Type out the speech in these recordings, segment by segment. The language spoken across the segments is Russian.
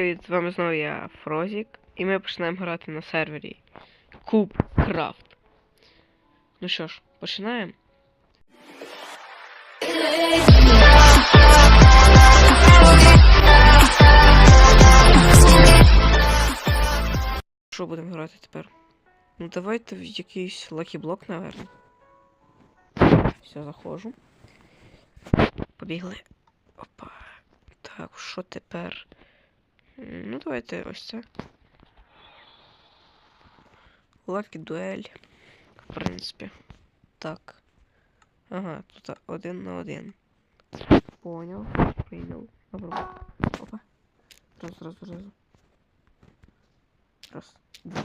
З вами знову я Фрозік, і ми починаємо грати на сервері Куб Крафт. Ну що ж, починаємо. Що будемо грати тепер? Ну давайте в якийсь лакі блок, наверное. Все, заходжу. Побігли. Опа. Так, що тепер? Ну, давайте ось це. Лакі дуель. В принципі. Так. Ага, тут один на один. Понял. Прийняв. Добре. Опа. Раз, раз, раз. Раз. Два.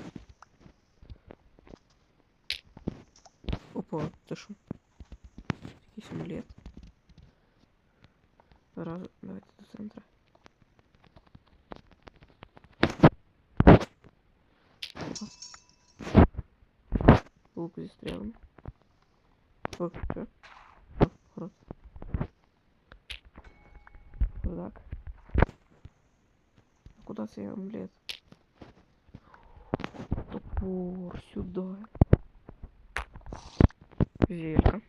Опа, це що? Якийсь амулет. Раз, давайте до центра. Лук зі стрілами. О, що? О, хорош. Так. Куда цей амулет? Топор сюда. Зелька.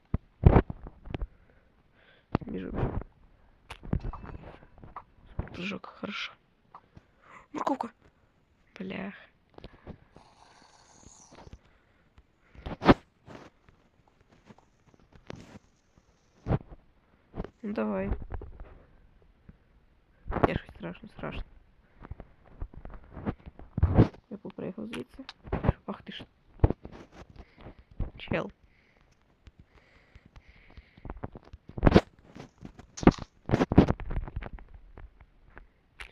Бежим. Прыжок, хорошо. давай. Я щось страшно, страшно. Я поприїхав звідси. Ах ти ж. Чел.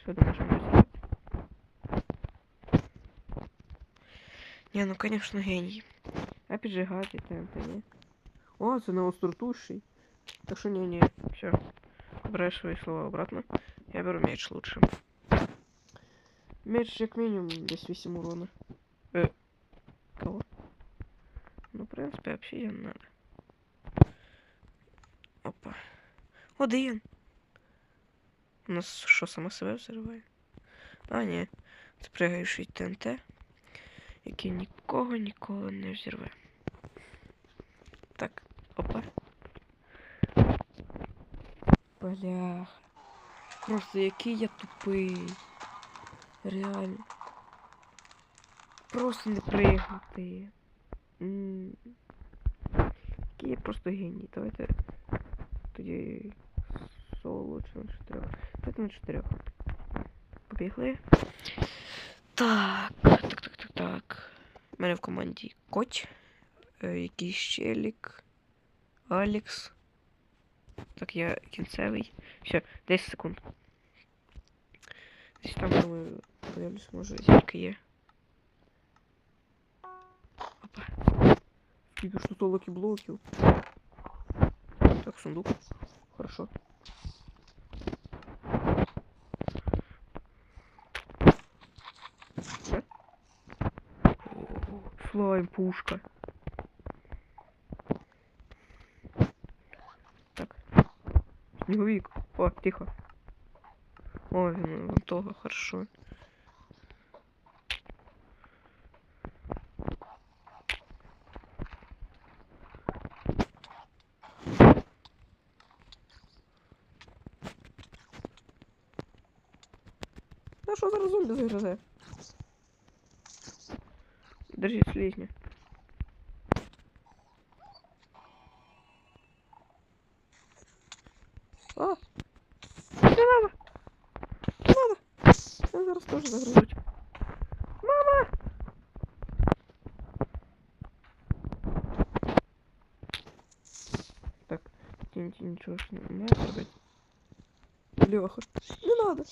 Що думаєш, можу зробити? Ні, ну конечно геній. А піджигати темпи, ні? О, це на остротуший. Так что не-не, Все. Убираю свои слова обратно. Я беру меч лучше. Меч как минимум десь 8 урона. Э, кого? Ну, в принципе, обсидиан надо. Опа. Один. У нас що, сама себе взриває? А. Це пригаючий ТНТ, який нікого ніколи не взірве. Так, опа. Блях. Просто який я тупий. Реально. Просто не пригнути. М. Який я просто геній. Давайте тоді соло чи на чотирьох. Давайте на чотирьох. Побігли. Так, так, так, так, так. У мене в команді Коть, е, якийсь челік, Алікс. Так, я кінцевий. Все, 10 секунд. Десь там, думаю, появлюсь, може, зірка є. Опа. Скільки ж тут локі блоків. Так, сундук. Хорошо. Слайм, пушка. Снеговик. О, тихо. Ой, ну того, хорошо. Ну що зараз зомбі загризе? Держи слизня. Леха, не надо!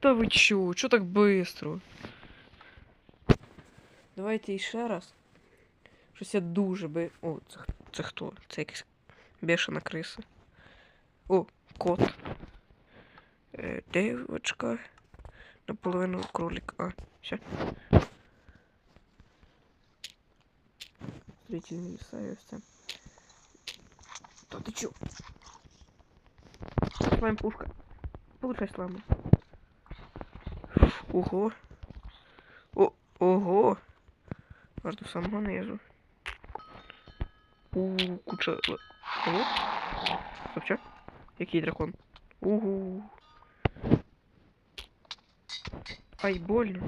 Та ви чё? Чё так быстро? Давайте ще раз. Щось я дуже би. О, це, х- це хто? Це якась бешена криса. О, кот. Е, девочка. Наполовину кролик. А, все. Зрительный леса и все. Да ты Чё? Слайм пушка. Получай сламу. Ого. О, ого. Аж до самого низу. У, куча. Ого. Що? Який дракон? Угу. Ай, больно.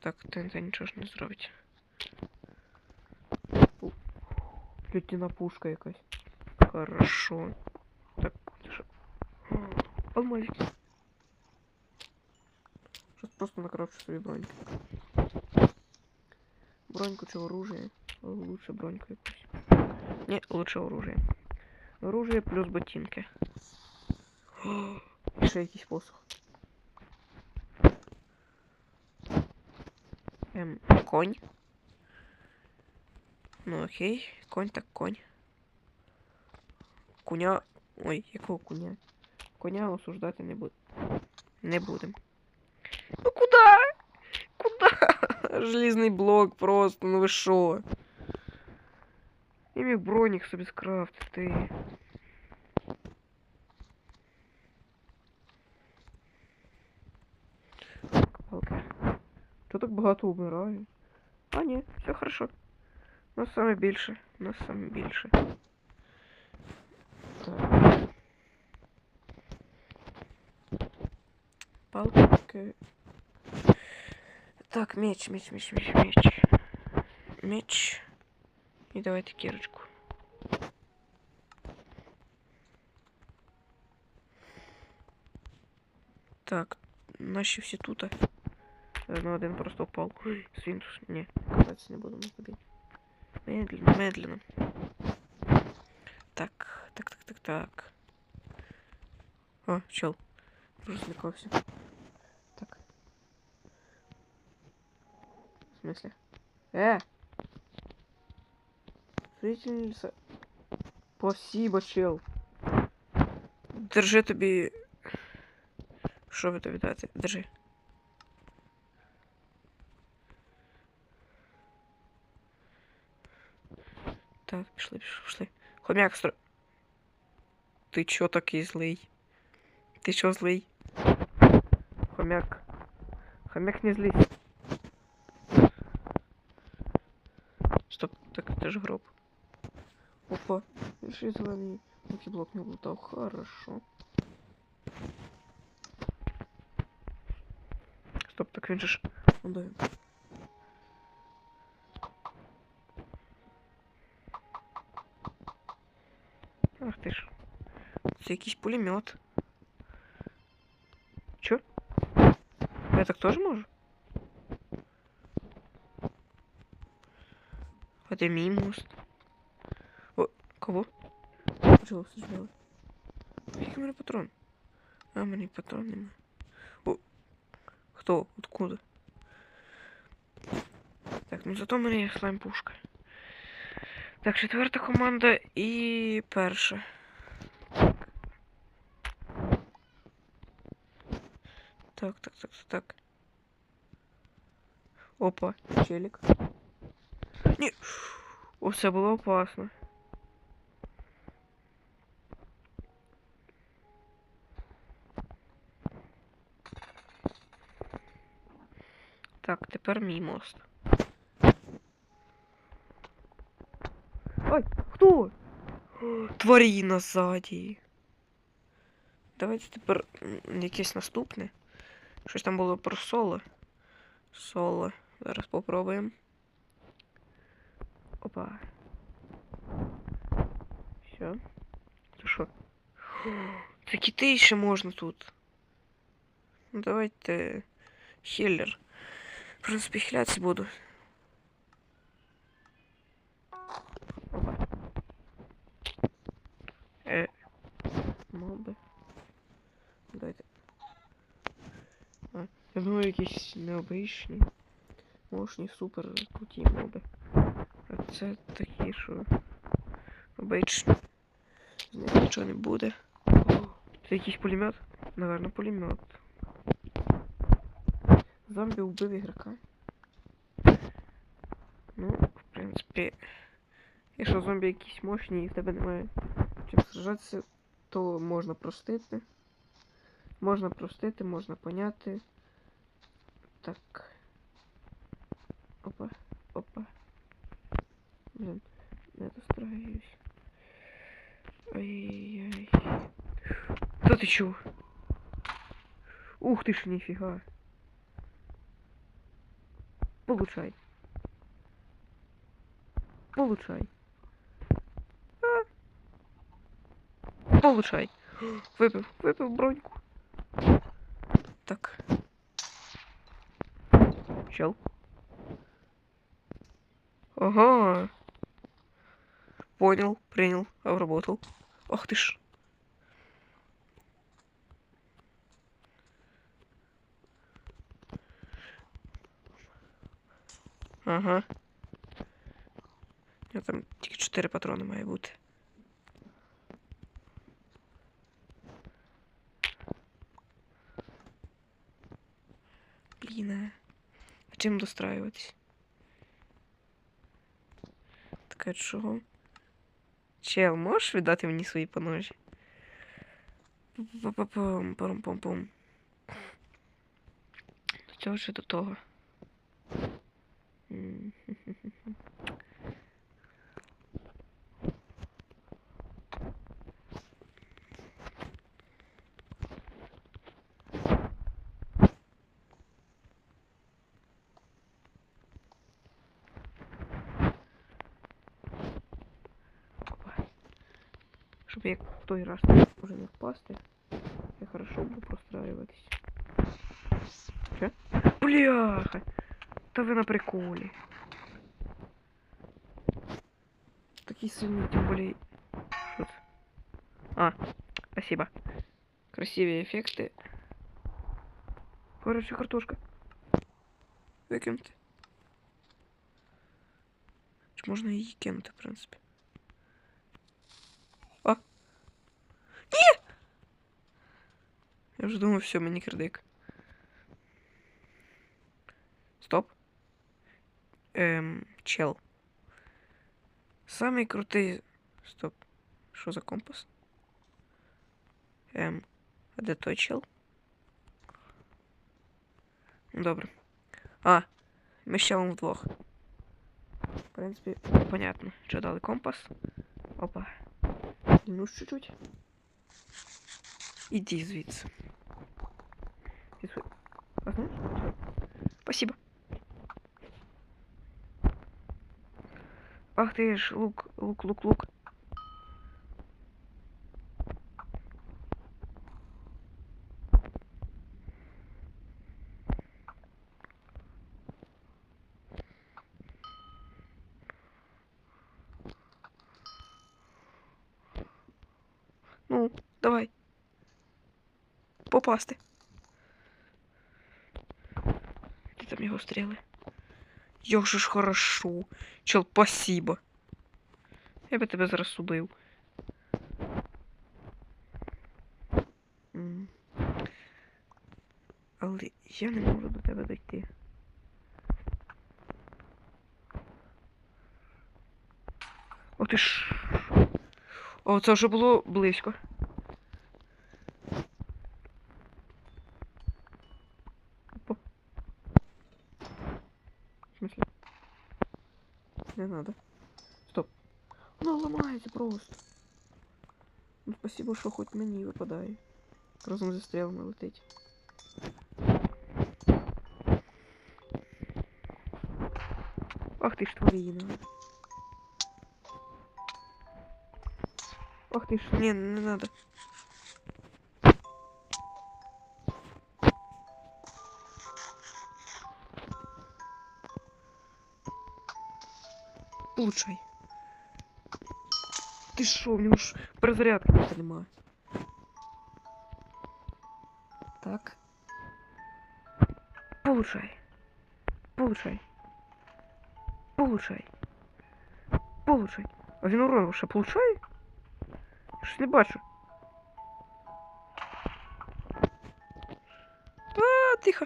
Так, ТНТ нічого ж не зробить. Лютіна пушка якась. Хорошо. Так, Алмазик. Сейчас просто накрафчу собі броньку. Броньку чи оружие? Лучше броньку якусь. Не, лучше оружие. Оружие плюс ботинки. О, І ще якийсь посох. Ем, конь. Ну окей, конь так конь. Коня. Ой, якого коня? Коня осуждати не буду. Не будем. Ну куда? Куда? Железний блок просто, ну ви шо? Я міг бронік собі скрафтити. Так, палки. Чого так багато вмирає? А, ні, все хорошо. Нас саме більше. Нас саме більше. Палки. Так, меч, меч, меч, меч, меч. Меч. І давайте кірочку. Так, наші всі тут. Ну, один просто впав. Ой, Свинтус. Ні, кататися не будемо тобі. Медленно, медленно. Так, так, так, так, так. О, чел. Вже смысле? Э! Зрительниця. Спасибо, чел. Держи тобі. Що ви тобі дати? Держи. Так, пішли, пішли, пішли. Хомяк стро... Ти чо такий злий? Ти чо злий? Хомяк. Хомяк не злись. Же гроб. Опа, реши зеленый блок не лутал. Хорошо. Стоп, так він же ж. Ну да. Ах ти ж. Це якийсь пулемет. Чё? Я так тоже можу? А де мій мост? О, кого? Почало все ждали. Який в мене патрон? А, в мене патрон нема. О, хто? Откуда? Так, ну зато в мене є слайм пушка. Так, четверта команда і перша. Так, так, так, так, так. Опа, челик. О, це було опасно. Так, тепер мій мост. Ой, хто? Тваріна ззаді. Давайте тепер якесь наступне. Щось там було про соло. Соло. Зараз попробуємо. Опа. Все. Це що? О, Це кіти ще можна тут. Ну давайте. Хіллер. В принципі, хилятися буду. Опа. Е. Моби. Давайте. А, я думаю, якісь необичні. Мощні, супер круті моби. А це такі, що них нічого не буде. Це якийсь пулемет? Наверно, пулемет. Зомбі вбив ігрока. Ну, в принципі, якщо зомбі якісь мощні і в тебе немає чим сражатися, то можна простити. Можна простити, можна поняти. Так. Опа, опа. Блин, не достраиваюсь. Ай-яй-яй. Да ты чё? Ух ты ж, нифига. Получай. Получай. А. Получай. Випив, випив броньку. Так. Чел. Ага. Понял, принял, обработал. Ах ты ж. Ага. У нього там тільки 4 патрони має бути. Блін, а. А чим достраюватись? Така чого? Чел, можеш віддати мені свої поножі? Пум пум пум пум До цього чи до того? Щоб як в той раз уже не впасти, я хорошо буду простраиватись. Че? Бляха! Та ви на приколі. Такий сильний, тем более. Що це? А, спасибо. Красиві ефекти. Хороша картошка. Викинути. Чи можна її кинути, в принципі? Ні! Я вже думав, все, мені кирдик. Стоп. Ем, чел. Самий крутий. Стоп. Що за компас? Ем. А де той чел? Ну, Добре. А, ми з челом вдвох. В принципі, понятно, що дали компас. Опа. Ну ж чуть-чуть. Іди звідси. Ти сво- А знаєш? Чел? Спасибо. Ах ты ж, лук, лук, лук, лук. Попасти. Де там його стріли? Як же ж хорошо. Чел, спасибо. Я би тебе зараз убив. Але я не можу до тебе дойти. О ти ж. О, це вже було близько. надо. Стоп. Воно ламається просто. Ну, спасибо, що хоч мені випадає. Разом зі стрілами летить. Ах ти ж тварина. Ах ти ж, не, не надо. Получай. Ти що, в нього ж перезарядки просто немає. Так. Получай. Получай. Получай. Получай. А він урон ще получає? Я ж не бачу. А, тихо.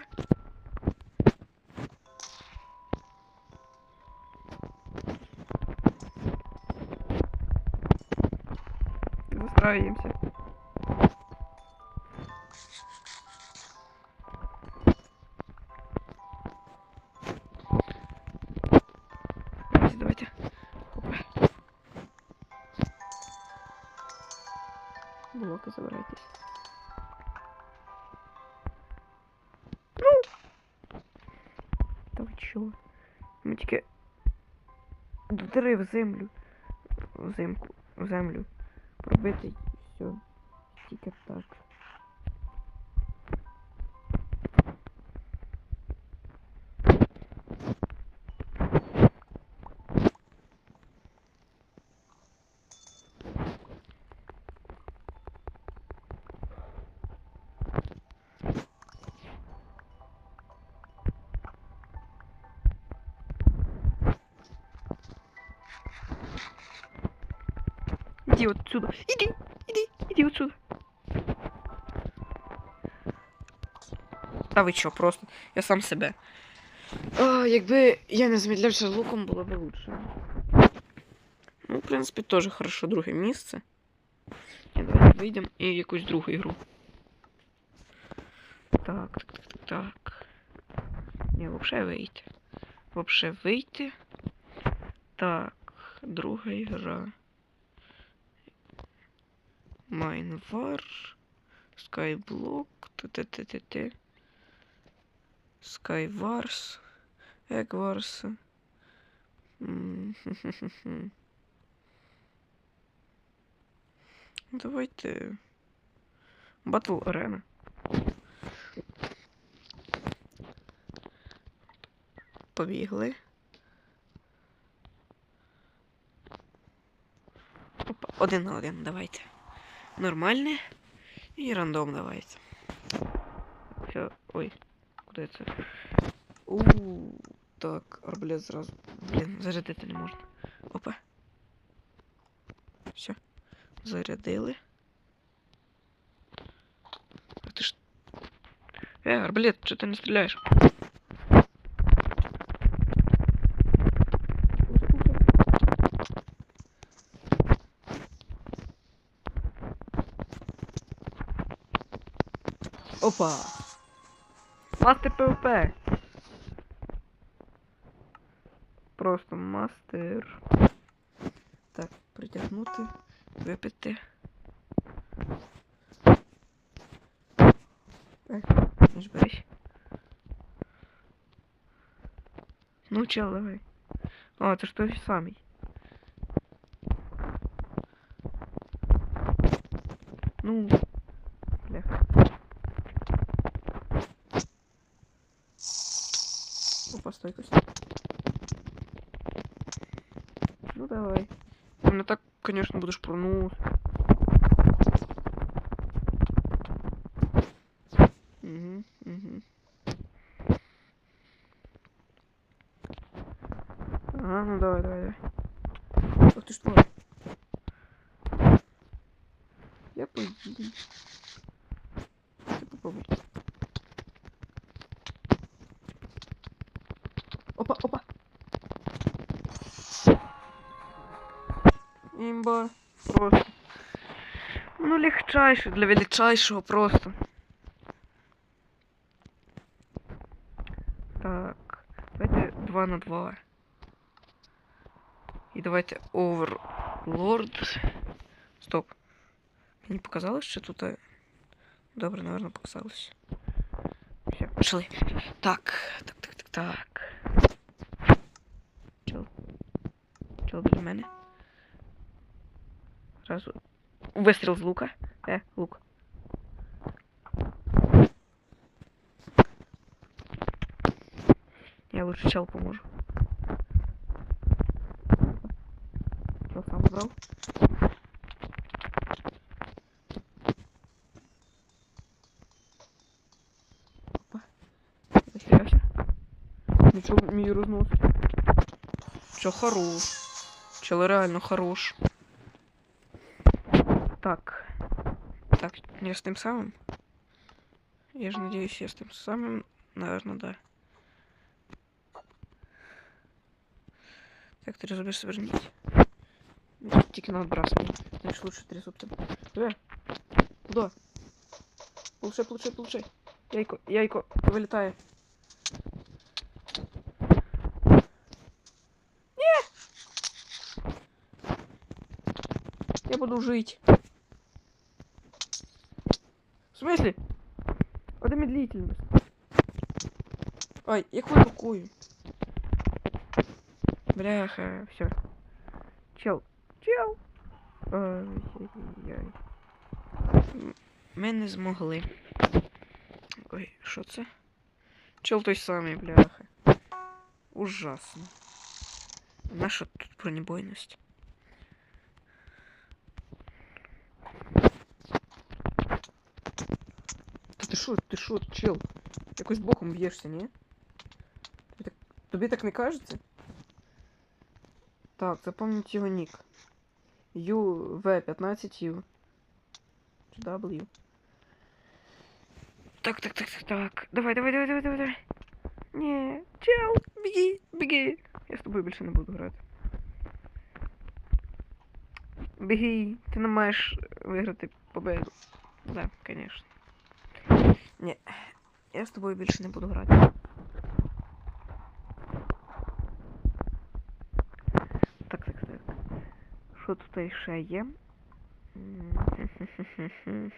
Строимся. Давайте. Опа. Блока забирайтесь. Чого? Ми тільки додери в землю. В земку. В землю. Пробити і все. Тільки так. Та ви що, просто. Я сам себе. А, якби я не замідлявся з луком, було б лучше. Ну, в принципі, теж хорошо друге місце. Я давайте вийдемо і якусь другу ігру. Так, так, так, так, так. Ні, вообще вийти. Вообще вийти. Так, друга ігра. Майнвар, Skyblock, т-т-т-т-т. Skywars, Eggwars. М. Давайте. Battle Arena. Побігли. Опа, один на один, давайте. Нормальне і рандом давайте. Все, ой, це? У, так, арбалет зразу. Блін, зарядити не можна. Опа. Все. Зарядили. А ти ж. Е, арбалет, що ти не стріляєш? Опа! Мастер ПВП! Просто мастер. Так, притягнути, випити. Ей, не ж берись. Ну, чел, давай. А, це ж той самий. Стойкость. Ну давай. Именно так, конечно, будешь пронус. Имба. Просто. Ну, легчайше для величайшего просто. Так. Давайте 2 на 2. И давайте Overlord. Стоп. Мені показалось, що тут. е, Добре, наверное, показалось. Все, пішли. Так, так, так, так, так. Чел. Чел біля мене. Зразу. Вистріл з лука. Е, лук. Я лучше чел поможу. Чел сам брав. Опа. Захилявся. Нічого мій рознос. Чел хорош. Чел реально хорош. Я с тем самым. Я же надеюсь, я с тем самым. Наверное, да. Так, ты разобьешь свернить. Тики на отбрасывание. Значит, лучше трясут. Э, куда? Получай, получай, получай. Яйко, яйко! Я буду жить. В смысле? Это медлительность. Ай, якою рукою? Бляха, все. Чел. Чел. Ай-яй-яй. М- Ми не змогли. Ой, що це? Чел той самий, бляха. Ужасно. Наша тут бронебойність. Та ти що, ти що, чел? Якось боком б'єшся, ні? Тобі так, тобі так не кажеться? Так, запомніть його нік. UV15U. Чи W. Так, так, так, так, так. Давай, давай, давай, давай, давай, давай. Ні, чел, біги, біги. Я з тобою більше не буду грати. Біги, ти не маєш виграти победу. Да, конечно. Ні, я з тобою більше не буду грати. Так, так, так. Що тут ще є?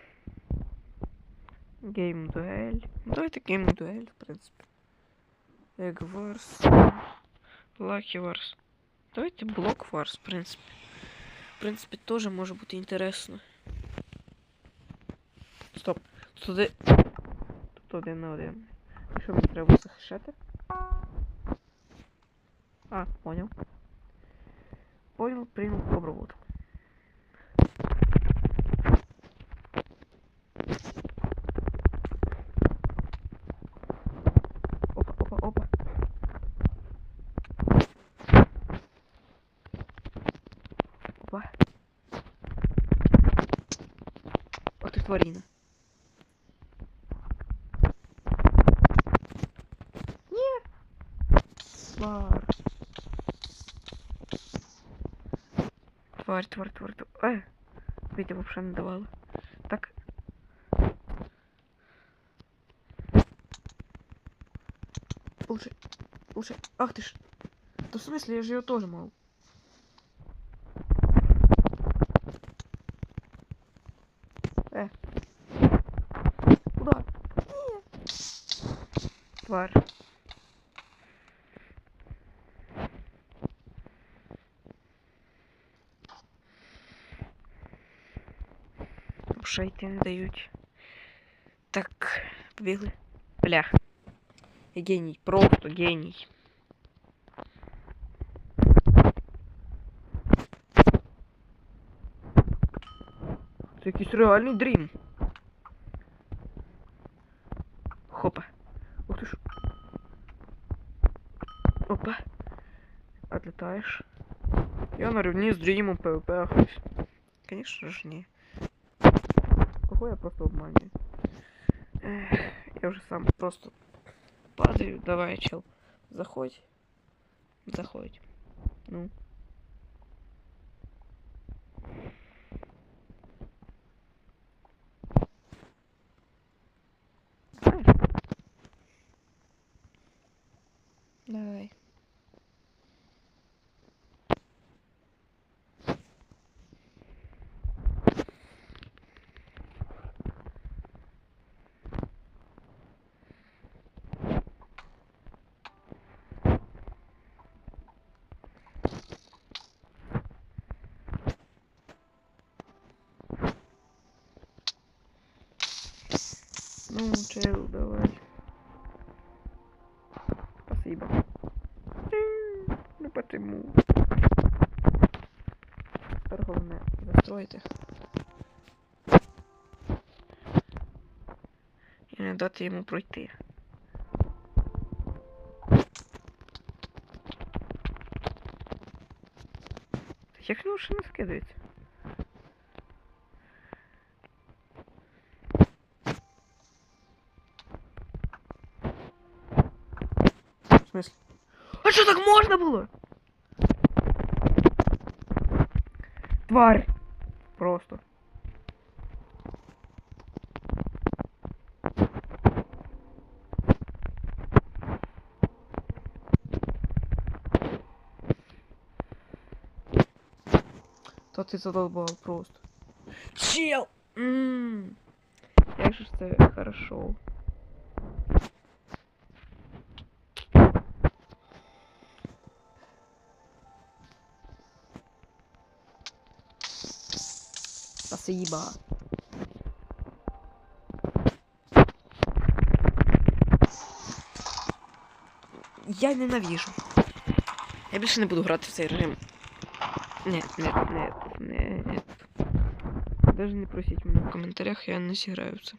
Гейм дуель. Давайте гейм дуель, в принципі. Egg Wars. Lucky Wars. Давайте Block Wars, в принципі. В принципі, теж може бути інтересно. Стоп. Туди. Тут один на один. І що мені треба захищати? А, понял. Понял, принял в обработку. Опа, опа, опа. Опа. Ох ты тварина. Нет! Тварь. Тварь, тварь, тварь, тварь. Э, Витя вообще не. Так. Лучше, лучше. Ах ты ж. Да в смысле, я же ее тоже могу. Э. Куда? Тварь. Шайки не дають. Так, побігли. Блях. Я геній, просто геній. Це якийсь реальний дрім. Хопа. Ух ти ж. Опа. Отлетаешь. Я на рівні з дрімом ПВП ахуюсь. Конечно же не. Кого я просто обманываю? Эх, я уже сам просто падаю. Давай, чел. Заходь. Заходь. Ну. Ну, чел, давай. Спасибо. Ну почему? Тепер головне застроїти. І не дати йому пройти. Як він ще не скидається? А что так можно было? Тварь. Просто. Та ты задолбал просто. Чел! М. Я пишеш, це хорошо. Спасибо. Я ненавижу. Я більше не буду грати в цей режим. Ні, ні, ні, ні, ні. Даже не просіть мене в коментарях, я не зіграю це.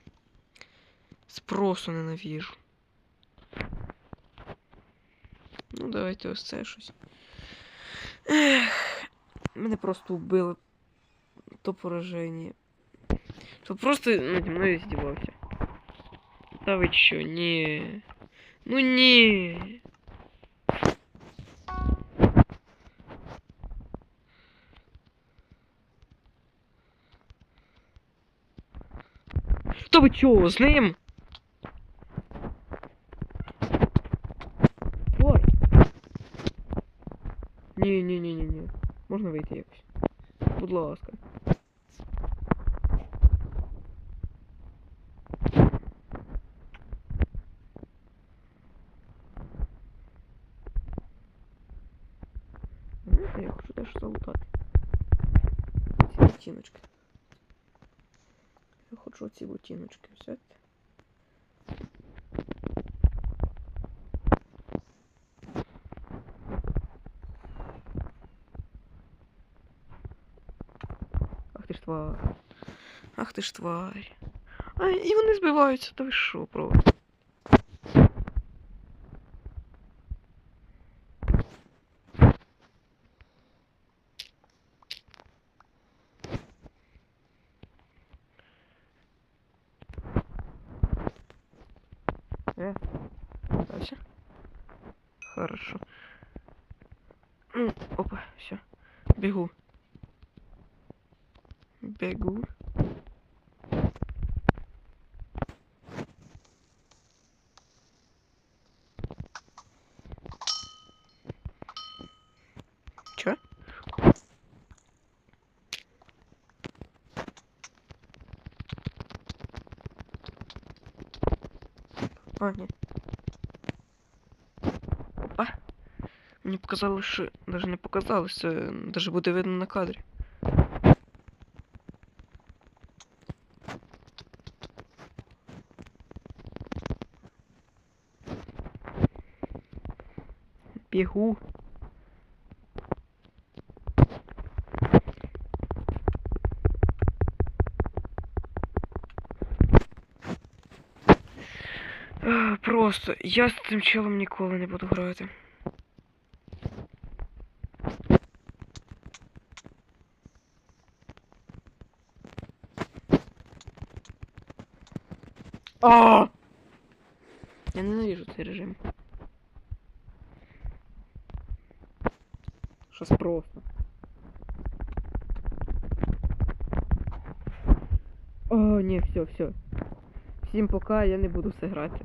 Це Просто ненавижу. Ну, давайте ось це щось. Ех, мене просто вбили. То пораження. То просто наді мною здівався. Та ви чо, ні. Ну ні. Та ви чого, з Тварь. Ах ти ж тварь. А, і вони збиваються, та ви просто. Э, дальше. Хорошо. Ну, опа, все. Бегу. Бегу. Чё? А, ні. Опа. Мені показалось, що... Даже не показалось, це даже буде видно на кадрі. Бігу. А, Просто я з цим челом ніколи не буду грати. А! Я ненавижу цей режим. Щось просто. О, ні, все, все. Всім пока, я не буду все грати.